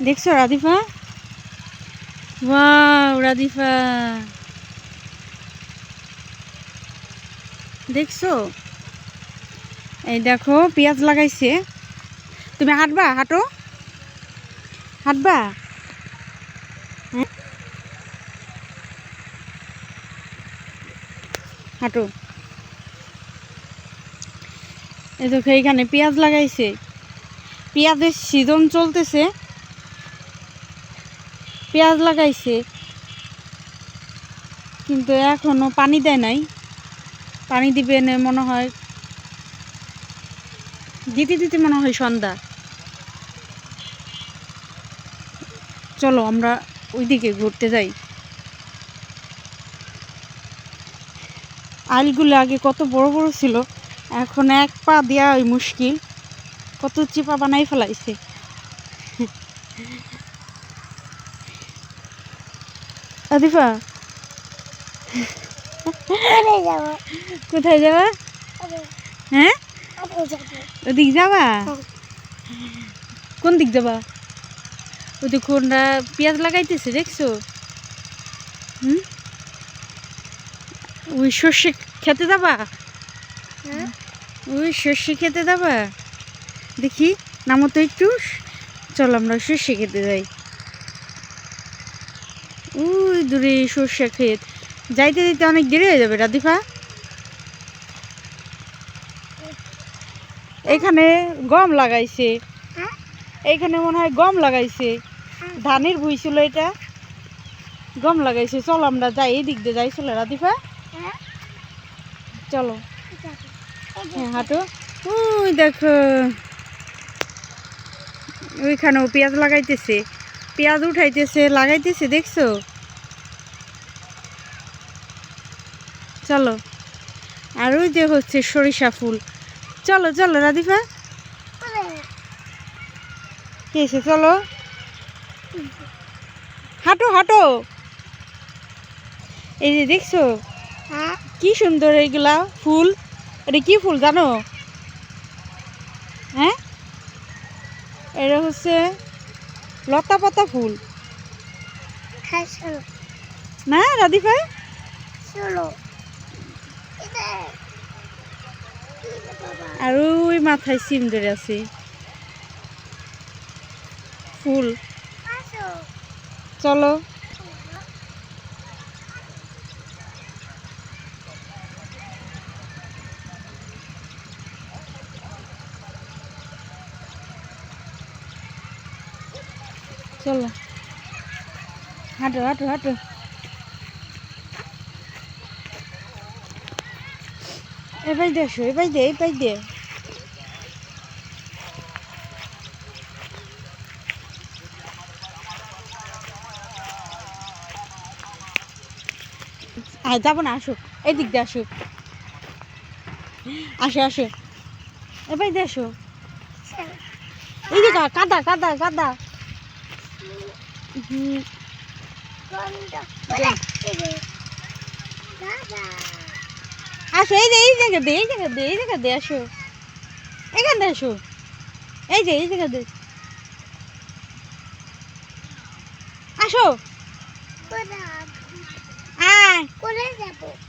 দেখছ রাধিফা? ওয়াও, রাধিফা। দেখছ? এই দেখো, পেঁয়াজ লাগাইছে। তুমি হাঁটবা? হাঁটো। হাঁটবা? হাঁটো। এই দেখো, এইখানে পেঁয়াজ লাগাইছে। পেঁয়াজের সিজন চলতেছে। পেঁয়াজ লাগাইছে। কিন্তু এখনও পানি দেয় নাই। পানি দিবে না মনে হয় দিতে দিতে মনে হয় সন্ধ্যা। চলো আমরা ওইদিকে ঘুরতে যাই। আইলগুলো আগে কত বড় বড় ছিল। এখন এক পা দেওয়া ওই মুশকিল। কত চিপা বানাই ফেলাইছে। আদিফা কোথায় যাবা? হ্যাঁ? ওদিক যাবা? হ্যাঁ। কোন দিক যাবা? ওই তো কোনটা পেঁয়াজ লাগাইতেছে দেখছ? হুম? ওই সর্ষে খেতে যাবা? হ্যাঁ। ওই সর্ষে খেতে যাবা? দেখি নামো তো একটু, চল আমরা সর্ষে খেতে যাই। ওই দূরে সর্ষে ক্ষেত। যাইতে যাইতে অনেক দেরি হয়ে যাবে, রাধিফা। এখানে গম লাগাইছে। এইখানে মনে হয় গম লাগাইছে। ধানের ভুই ছিল এটা। গম লাগাইছে। চলো আমরা যাই, এই দিক দিয়ে যাই। চলো, রাধিফা। চলো। হ্যাঁ হাঁটো। ওই দেখো। ওইখানেও পেঁয়াজ লাগাইতেছে। পেঁয়াজ উঠাইতেছে লাগাইতেছে দেখছ? চলো। আর ওই যে হচ্ছে সরিষা ফুল। চলো চলো রাধিফা। কে এসে চলো। হাঁটো হাঁটো। এই যে দেখছ? হ্যাঁ। কি সুন্দর এইগুলা ফুল। এটা কি ফুল জানো হ্যাঁ এটা হচ্ছে লতা পাতা ফুল। না রাধি চলো এটা কি রে বাবা আর ওই মাথায় সিম ধরে আছে। ফুল। চলো। চলো। হাঁটো হাঁটো হাঁটো। এবার দেখো এবার দে এবার দে আর যাব না, আসো। এদিক দিয়ে আসো। আসো আসো। এবার দিয়ে এই যে, কাদা কাদা কাদা হুম, বন্ধ বলে এই যে বাবা আসো, এই যে, এই জায়গা দে, এই জায়গা দে, এই জায়গা দে, আসো। এখান দিয়ে আসো। এই যে, এই জায়গা দে। আসো। আয়। কোথায় যাব